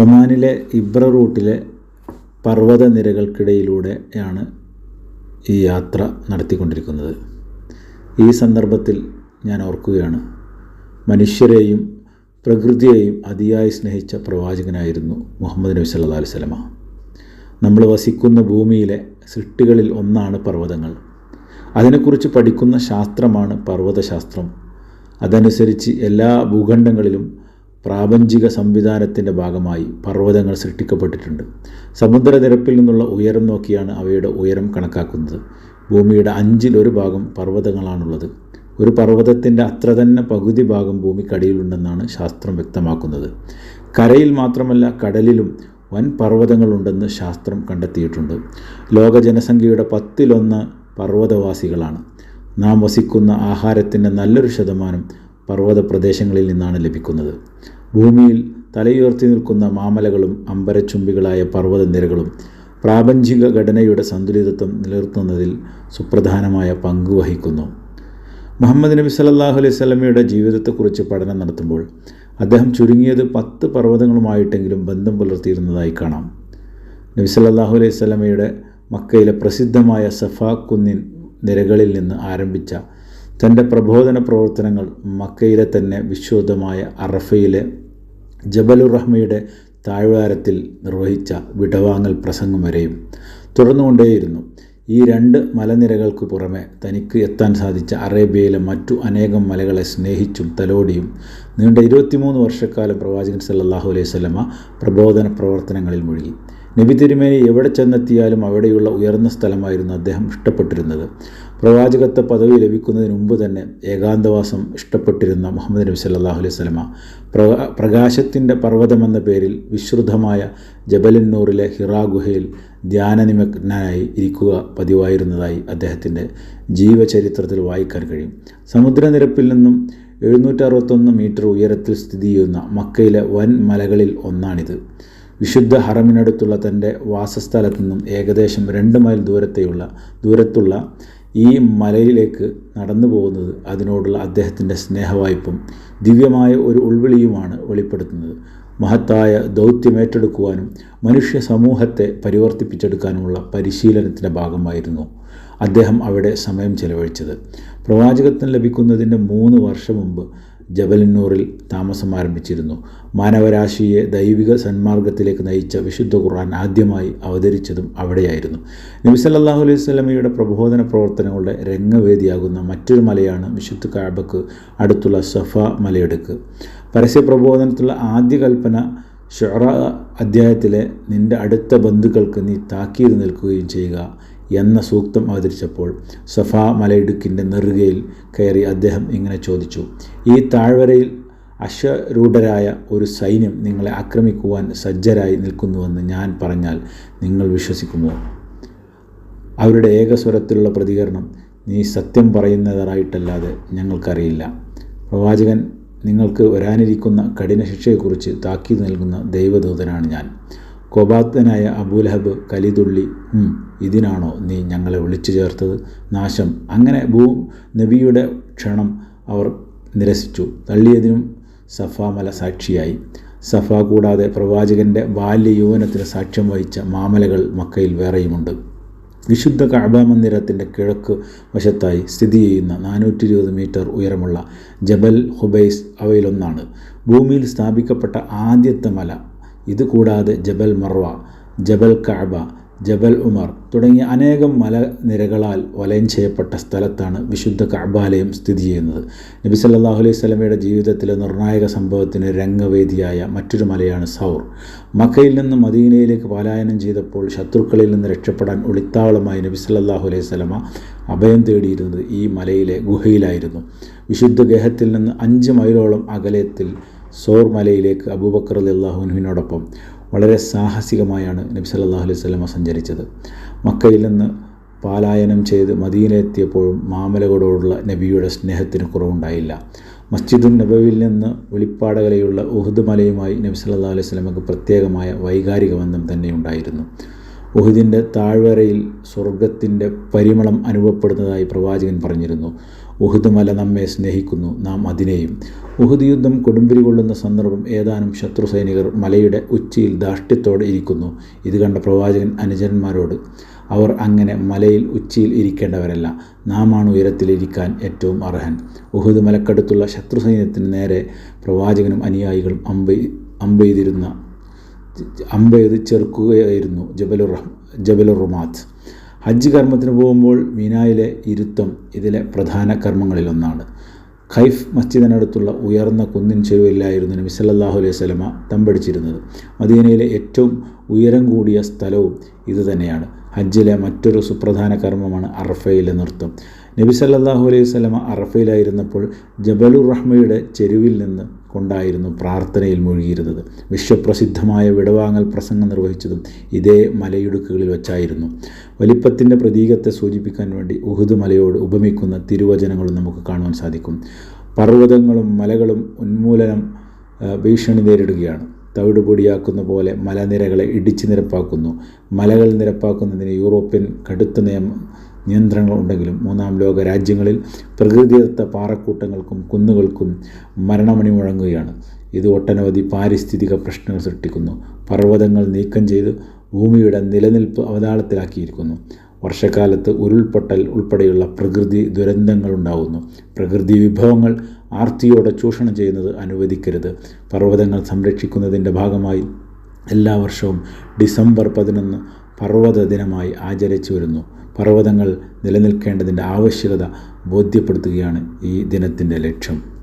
ഒമാനിലെ ഇബ്ര റൂട്ടിലെ പർവത നിരകൾക്കിടയിലൂടെയാണ് ഈ യാത്ര നടത്തിക്കൊണ്ടിരിക്കുന്നത്. ഈ സന്ദർഭത്തിൽ ഞാൻ ഓർക്കുകയാണ് മനുഷ്യരെയും പ്രകൃതിയെയും അതിയായി സ്നേഹിച്ച പ്രവാചകനായിരുന്നു മുഹമ്മദ് നബി സല്ലല്ലാഹു അലൈഹി വസല്ലമ. നമ്മൾ വസിക്കുന്ന ഭൂമിയിലെ സൃഷ്ടികളിൽ ഒന്നാണ് പർവതങ്ങൾ. അതിനെക്കുറിച്ച് പഠിക്കുന്ന ശാസ്ത്രമാണ് പർവതശാസ്ത്രം. അതനുസരിച്ച് എല്ലാ ഭൂഖണ്ഡങ്ങളിലും പ്രാപഞ്ചിക സംവിധാനത്തിന്റെ ഭാഗമായി പർവതങ്ങൾ സൃഷ്ടിക്കപ്പെട്ടിട്ടുണ്ട്. സമുദ്രനിരപ്പിൽ നിന്നുള്ള ഉയരം നോക്കിയാണ് അവയുടെ ഉയരം കണക്കാക്കുന്നത്. ഭൂമിയുടെ അഞ്ചിലൊരു ഭാഗം പർവതങ്ങളാണുള്ളത്. ഒരു പർവതത്തിന്റെ അത്ര തന്നെ പകുതി ഭാഗം ഭൂമിക്കടിയിലുണ്ടെന്നാണ് ശാസ്ത്രം വ്യക്തമാക്കുന്നത്. കരയിൽ മാത്രമല്ല കടലിലും വൻ പർവതങ്ങളുണ്ടെന്ന് ശാസ്ത്രം കണ്ടെത്തിയിട്ടുണ്ട്. ലോക ജനസംഖ്യയുടെ പത്തിലൊന്ന് പർവതവാസികളാണ്. നാം വസിക്കുന്ന ആഹാരത്തിന്റെ നല്ലൊരു ശതമാനം പർവത പ്രദേശങ്ങളിൽ നിന്നാണ് ലഭിക്കുന്നത്. ഭൂമിയിൽ തലയുയർത്തി നിൽക്കുന്ന മാമലകളും അമ്പരച്ചുംബികളായ പർവത നിരകളും പ്രാപഞ്ചിക ഘടനയുടെ സന്തുലിതത്വം നിലനിർത്തുന്നതിൽ സുപ്രധാനമായ പങ്ക് വഹിക്കുന്നു. മുഹമ്മദ് നബി സല്ലല്ലാഹു അലൈഹി സ്വലമയുടെ ജീവിതത്തെക്കുറിച്ച് പഠനം നടത്തുമ്പോൾ അദ്ദേഹം ചുരുങ്ങിയത് പത്ത് പർവതങ്ങളുമായിട്ടെങ്കിലും ബന്ധം പുലർത്തിയിരുന്നതായി കാണാം. നബി സല്ലല്ലാഹു അലൈഹി സ്വലമയുടെ മക്കയിലെ പ്രസിദ്ധമായ സഫാ കുന്നിൻ നിരകളിൽ നിന്ന് ആരംഭിച്ച തന്റെ പ്രബോധന പ്രവർത്തനങ്ങൾ മക്കയിലെ തന്നെ വിശ്വതമായ അറഫയിലെ ജബലുറഹ്മയുടെ താഴ്വാരത്തിൽ നിർവഹിച്ച വിടവാങ്ങൽ പ്രസംഗം വരെയും തുടർന്നുകൊണ്ടേയിരുന്നു. ഈ രണ്ട് മലനിരകൾക്ക് പുറമെ തനിക്ക് എത്താൻ സാധിച്ച അറേബ്യയിലെ മറ്റു അനേകം മലകളെ സ്നേഹിച്ചും തലോടിയും നീണ്ട ഇരുപത്തിമൂന്ന് വർഷക്കാലം പ്രവാചകൻ സല്ലാഹു അലൈഹി സ്വലമ പ്രബോധന പ്രവർത്തനങ്ങളിൽ മുഴുകി. നബി തിരുമേനി എവിടെ ചെന്നെത്തിയാലും അവിടെയുള്ള ഉയർന്ന സ്ഥലമായിരുന്നു അദ്ദേഹം ഇഷ്ടപ്പെട്ടിരുന്നത്. പ്രവാചകത്വ പദവി ലഭിക്കുന്നതിന് മുമ്പ് തന്നെ ഏകാന്തവാസം ഇഷ്ടപ്പെട്ടിരുന്ന മുഹമ്മദ് നബി സല്ലാഹു അലൈഹി സ്വലമ പ്രകാ പ്രകാശത്തിന്റെ പർവതമെന്ന പേരിൽ വിശ്രുതമായ ജബലിന്നൂറിലെ ഹിറാ ഗുഹയിൽ ധ്യാനനിമഗ്നായി ഇരിക്കുക പതിവായിരുന്നതായി അദ്ദേഹത്തിന്റെ ജീവചരിത്രത്തിൽ വായിക്കാൻ കഴിയും. സമുദ്രനിരപ്പിൽ നിന്നും എഴുന്നൂറ്ററുപത്തൊന്ന് മീറ്റർ ഉയരത്തിൽ സ്ഥിതി ചെയ്യുന്ന മക്കയിലെ വൻ മലകളിൽ ഒന്നാണിത്. വിശുദ്ധ ഹറമിനടുത്തുള്ള തന്റെ വാസസ്ഥലത്തു നിന്നും ഏകദേശം രണ്ട് മൈൽ ദൂരത്തെയുള്ള ദൂരത്തുള്ള ഈ മലയിലേക്ക് നടന്നു പോകുന്നത് അതിനോടുള്ള അദ്ദേഹത്തിന്റെ സ്നേഹവായ്പും ദിവ്യമായ ഒരു ഉൾവിളിയുമാണ് വെളിപ്പെടുത്തുന്നത്. മഹത്തായ ദൗത്യമേറ്റെടുക്കുവാനും മനുഷ്യ സമൂഹത്തെ പരിവർത്തിപ്പിച്ചെടുക്കാനുമുള്ള പരിശീലനത്തിന്റെ ഭാഗമായിരുന്നു അദ്ദേഹം അവിടെ സമയം ചെലവഴിച്ചത്. പ്രവാചകത്വം ലഭിക്കുന്നതിന്റെ മൂന്ന് വർഷം മുമ്പ് ജബലിന്നൂറിൽ താമസം ആരംഭിച്ചിരുന്നു. മാനവരാശിയെ ദൈവിക സന്മാർഗത്തിലേക്ക് നയിച്ച വിശുദ്ധ ഖുർആൻ ആദ്യമായി അവതരിച്ചതും അവിടെയായിരുന്നു. നബിസല്ലാഹു അലൈഹി സ്വലമിയുടെ പ്രബോധന പ്രവർത്തനങ്ങളുടെ രംഗവേദിയാകുന്ന മറ്റൊരു മലയാണ് വിശുദ്ധ കാബക്ക് അടുത്തുള്ള സഫ മലയെടുക്ക്. പരസ്യ പ്രബോധനത്തിലുള്ള ആദ്യ കൽപ്പന ഷൊറ അധ്യായത്തിലെ നിന്റെ അടുത്ത ബന്ധുക്കൾക്ക് നീ താക്കീത് നിൽക്കുകയും ചെയ്യുക എന്ന സൂക്തം അവതരിച്ചപ്പോൾ സഫാ മലയിടുക്കിന്റെ നെറുകയിൽ കയറി അദ്ദേഹം ഇങ്ങനെ ചോദിച്ചു ഈ താഴ്വരയിൽ അശ്വരൂഢരായ ഒരു സൈന്യം നിങ്ങളെ ആക്രമിക്കുവാൻ സജ്ജരായി നിൽക്കുന്നുവെന്ന് ഞാൻ പറഞ്ഞാൽ നിങ്ങൾ വിശ്വസിക്കുമോ? അവരുടെ ഏകസ്വരത്തിലുള്ള പ്രതികരണം നീ സത്യം പറയുന്നതായിട്ടല്ലാതെ ഞങ്ങൾക്കറിയില്ല. പ്രവാചകൻ നിങ്ങൾക്ക് വരാനിരിക്കുന്ന കഠിന ശിക്ഷയെക്കുറിച്ച് താക്കീത് നൽകുന്ന ദൈവദൂതനാണ് ഞാൻ. കോപാത്തനായ അബൂലഹബ് കലിതുള്ളി ഇതിനാണോ നീ ഞങ്ങളെ വിളിച്ചു ചേർത്തത്? നാശം. അങ്ങനെ ഭൂ നബിയുടെ ക്ഷണം അവർ നിരസിച്ചു. തള്ളിയതിനും സഫാമല സാക്ഷിയായി. സഫ കൂടാതെ പ്രവാചകന്റെ ബാല്യ യൗവനത്തിന് സാക്ഷ്യം വഹിച്ച മാമലകൾ മക്കയിൽ വേറെയുമുണ്ട്. വിശുദ്ധ കഅബ മന്ദിരത്തിന്റെ കിഴക്ക് വശത്തായി സ്ഥിതി ചെയ്യുന്ന നാനൂറ്റി ഇരുപത് മീറ്റർ ഉയരമുള്ള ജബൽ ഹുബൈസ് അവയിലൊന്നാണ്. ഭൂമിയിൽ സ്ഥാപിക്കപ്പെട്ട ആദ്യത്തെ മല ഇത് കൂടാതെ ജബൽ മർവ ജബൽ കഅബ ജബൽ ഉമർ തുടങ്ങിയ അനേകം മലനിരകളാൽ വലയം ചെയ്യപ്പെട്ട സ്ഥലത്താണ് വിശുദ്ധ കഅബാലയം സ്ഥിതി ചെയ്യുന്നത്. നബി സല്ലാഹു അലൈഹി സ്വലമയുടെ ജീവിതത്തിലെ നിർണായക സംഭവത്തിന് രംഗവേദിയായ മറ്റൊരു മലയാണ് സൗർ. മക്കയിൽ നിന്ന് മദീനയിലേക്ക് പലായനം ചെയ്തപ്പോൾ ശത്രുക്കളിൽ നിന്ന് രക്ഷപ്പെടാൻ ഒളിത്താവളമായി നബി സല്ലാഹു അലൈഹി സ്വലമ അഭയം തേടിയിരുന്നത് ഈ മലയിലെ ഗുഹയിലായിരുന്നു. വിശുദ്ധ ഗേഹത്തിൽ നിന്ന് അഞ്ച് മൈലോളം അകലത്തിൽ സോർ മലയിലേക്ക് അബൂബക്കർ അള്ളാഹുനുവിനോടൊപ്പം വളരെ സാഹസികമായാണ് നബി സല്ലല്ലാഹു അലൈഹി വസല്ലമ സഞ്ചരിച്ചത്. മക്കയിൽ നിന്ന് പാലായനം ചെയ്ത് മദീനയെത്തിയപ്പോഴും മാമലകളോടുള്ള നബിയുടെ സ്നേഹത്തിന് കുറവുണ്ടായില്ല. മസ്ജിദുൻ നബവിയിൽ നിന്ന് വെളിപ്പാടകലയുള്ള ഉഹുദ് മലയുമായി നബി സല്ലല്ലാഹു അലൈഹി സ്വലമക്ക് പ്രത്യേകമായ വൈകാരിക ബന്ധം തന്നെ ഉണ്ടായിരുന്നു. ഉഹുദിന്റെ താഴ്വരയിൽ സ്വർഗത്തിന്റെ പരിമളം അനുഭവപ്പെടുന്നതായി പ്രവാചകൻ പറഞ്ഞിരുന്നു. ഉഹുദ് മല നമ്മെ സ്നേഹിക്കുന്നു നാം അതിനെയും. ഉഹുദ് യുദ്ധം കൊടുമ്പിരി കൊള്ളുന്ന സന്ദർഭം ഏതാനും ശത്രു സൈനികർ മലയുടെ ഉച്ചിയിൽ ധാഷ്ട്യത്തോടെ ഇരിക്കുന്നു. ഇത് കണ്ട പ്രവാചകൻ അനുജന്മാരോട് അവർ അങ്ങനെ മലയിൽ ഉച്ചിയിൽ ഇരിക്കേണ്ടവരല്ല. നാമാണ് ഉയരത്തിലിരിക്കാൻ ഏറ്റവും അർഹൻ. ഉഹുദ് മലക്കടുത്തുള്ള ശത്രു സൈന്യത്തിന് നേരെ പ്രവാചകനും അനുയായികളും അമ്പ അമ്പെയ്തിരുന്ന അമ്പെയ്ത് ചെറുക്കുകയായിരുന്നു ജബലുർ ജബലുർ ഹജ്ജ് കർമ്മത്തിന് പോകുമ്പോൾ മീനായിലെ ഇരുത്തം ഇതിലെ പ്രധാന കർമ്മങ്ങളിലൊന്നാണ്. ഖൈഫ് മസ്ജിദിനടുത്തുള്ള ഉയർന്ന കുന്നിൻ ചെരുവിലായിരുന്നു നബി സല്ലാഹു അലൈഹി സ്വലമ തമ്പടിച്ചിരുന്നത്. മദീനയിലെ ഏറ്റവും ഉയരം കൂടിയ സ്ഥലവും ഇതുതന്നെയാണ് ഹജ്ജിലെ മറ്റൊരു സുപ്രധാന കർമ്മമാണ് അറഫയിലെ നൃത്തം. നബി സല്ലാഹു അലൈഹി സ്വലമ അറഫയിലായിരുന്നപ്പോൾ ജബലുർ റഹ്മയുടെ ചെരുവിൽ നിന്ന് കൊണ്ടായിരുന്നു പ്രാർത്ഥനയിൽ മുഴുകിയിരുന്നത്. വിശ്വപ്രസിദ്ധമായ വിടവാങ്ങൽ പ്രസംഗം നിർവഹിച്ചതും ഇതേ മലയിടുക്കുകളിൽ വച്ചായിരുന്നു. വലിപ്പത്തിന്റെ പ്രതീകത്തെ സൂചിപ്പിക്കാൻ വേണ്ടി ഉഹുദ് മലയോട് ഉപമിക്കുന്ന തിരുവചനങ്ങളും നമുക്ക് കാണുവാൻ സാധിക്കും. പർവതങ്ങളും മലകളും ഉന്മൂലനം ഭീഷണി നേരിടുകയാണ്. തവിട് പൊടിയാക്കുന്ന പോലെ മലനിരകളെ ഇടിച്ചു നിരപ്പാക്കുന്നു. മലകൾ നിരപ്പാക്കുന്നതിന് യൂറോപ്യൻ കടുത്ത നിയമ നിയന്ത്രണങ്ങളുണ്ടെങ്കിലും മൂന്നാം ലോക രാജ്യങ്ങളിൽ പ്രകൃതിദത്ത പാറക്കൂട്ടങ്ങൾക്കും കുന്നുകൾക്കും മരണമണി മുഴങ്ങുകയാണ്. ഇത് ഒട്ടനവധി പാരിസ്ഥിതിക പ്രശ്നങ്ങൾ സൃഷ്ടിക്കുന്നു. പർവതങ്ങൾ നീക്കം ചെയ്ത് ഭൂമിയുടെ നിലനിൽപ്പ് അവതാളത്തിലാക്കിയിരിക്കുന്നു. വർഷക്കാലത്ത് ഉരുൾപൊട്ടൽ ഉൾപ്പെടെയുള്ള പ്രകൃതി ദുരന്തങ്ങൾ ഉണ്ടാകുന്നു പ്രകൃതി വിഭവങ്ങൾ ആർത്തിയോടെ ചൂഷണം ചെയ്യുന്നത് അനുവദിക്കരുത്. പർവതങ്ങൾ സംരക്ഷിക്കുന്നതിന്റെ ഭാഗമായി എല്ലാ വർഷവും ഡിസംബർ പതിനൊന്ന് പർവത ദിനമായി ആചരിച്ചു വരുന്നു. പർവതങ്ങൾ നിലനിൽക്കേണ്ടതിന്റെ ആവശ്യകത ബോധ്യപ്പെടുത്തുകയാണ് ഈ ദിനത്തിന്റെ ലക്ഷ്യം.